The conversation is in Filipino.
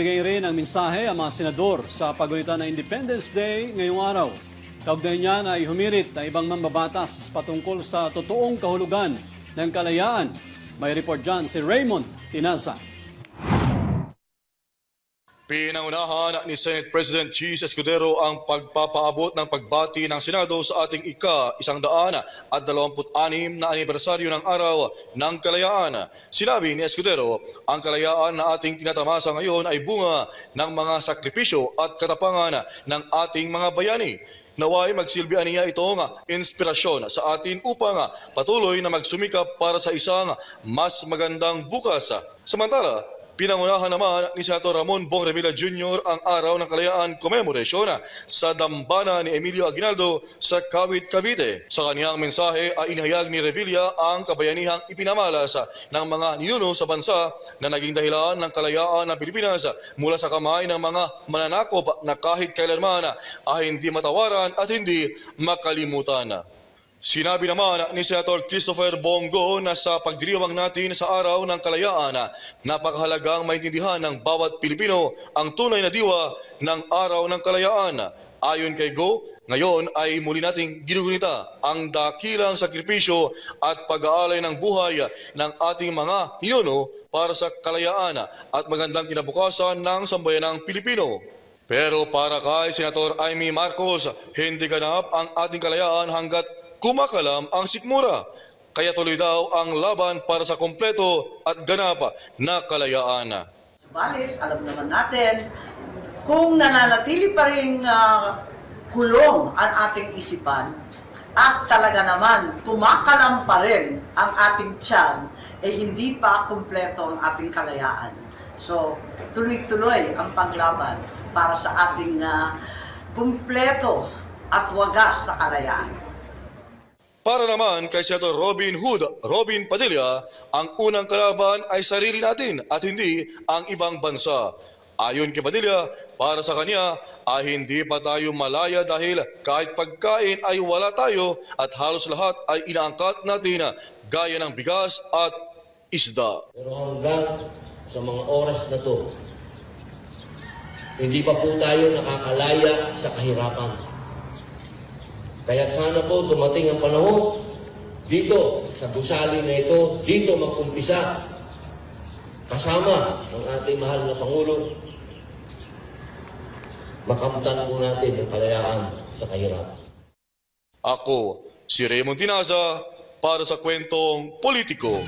Nagbigay rin ng mensahe ang mga senador sa pagulitan ng Independence Day ngayong araw. Kaugnay niyan ay humirit ang ibang mambabatas patungkol sa totoong kahulugan ng kalayaan. May report dyan si Raymond Tinasa. Pinangunahan ni Senate President Cheese Escudero ang pagpapaabot ng pagbati ng Senado sa ating ika isang daan at dalawamput anim na anibersaryo ng Araw ng Kalayaan. Sinabi ni Escudero, ang kalayaan na ating tinatamasa ngayon ay bunga ng mga sakripisyo at katapangan ng ating mga bayani. Naway magsilbi niya itong inspirasyon sa atin upang patuloy na magsumikap para sa isang mas magandang bukas. Samantala, Pinangunahan naman ni Senator Ramon Bong Revilla Jr. ang Araw ng Kalayaan Commemoration sa dambana ni Emilio Aguinaldo sa Kawit, Cavite. Sa kaniyang mensahe ay inihayag ni Revilla ang kabayanihang ipinamalas ng mga ninuno sa bansa na naging dahilan ng kalayaan ng Pilipinas mula sa kamay ng mga mananakop na kahit kailanman ay hindi matawaran at hindi makalimutan. Sinabi naman ni Senator Christopher Bongo na sa pagdiriwang natin sa araw ng kalayaan, napakahalagang maintindihan ng bawat Pilipino ang tunay na diwa ng araw ng kalayaan. Ayon kay Go, ngayon ay muli nating ginugunita ang dakilang sakripisyo at pag-aalay ng buhay ng ating mga ninuno para sa kalayaan at magandang kinabukasan ng sambayanang Pilipino. Pero para kay Senator Amy Marcos, hindi ganap ang ating kalayaan hanggat kumakalam ang sikmura. Kaya tuloy daw ang laban para sa kompleto at ganap na kalayaan. Subalit, alam naman natin, kung nananatili pa rin ah, kulong ang ating isipan, at talaga naman, kumakalam pa rin ang ating tiyan, eh hindi pa kumpleto ang ating kalayaan. So, tuloy-tuloy ang paglaban para sa ating ah, kumpleto at wagas na kalayaan. Para naman kay Senator Robin Hood, Robin Padilla, ang unang kalaban ay sarili natin at hindi ang ibang bansa. Ayon kay Padilla, para sa kanya ay hindi pa tayo malaya dahil kahit pagkain ay wala tayo at halos lahat ay inaangkat natin gaya ng bigas at isda. Pero hanggang sa mga oras na to, hindi pa po tayo nakakalaya sa kahirapan. Kaya sana po dumating ang panahon dito sa gusali na ito, dito mag-umpisa kasama ng ating mahal na Pangulo. Makamtan po natin ang kalayaan sa kahirapan. Ako, si Raymond Tinaza, para sa kwentong politiko.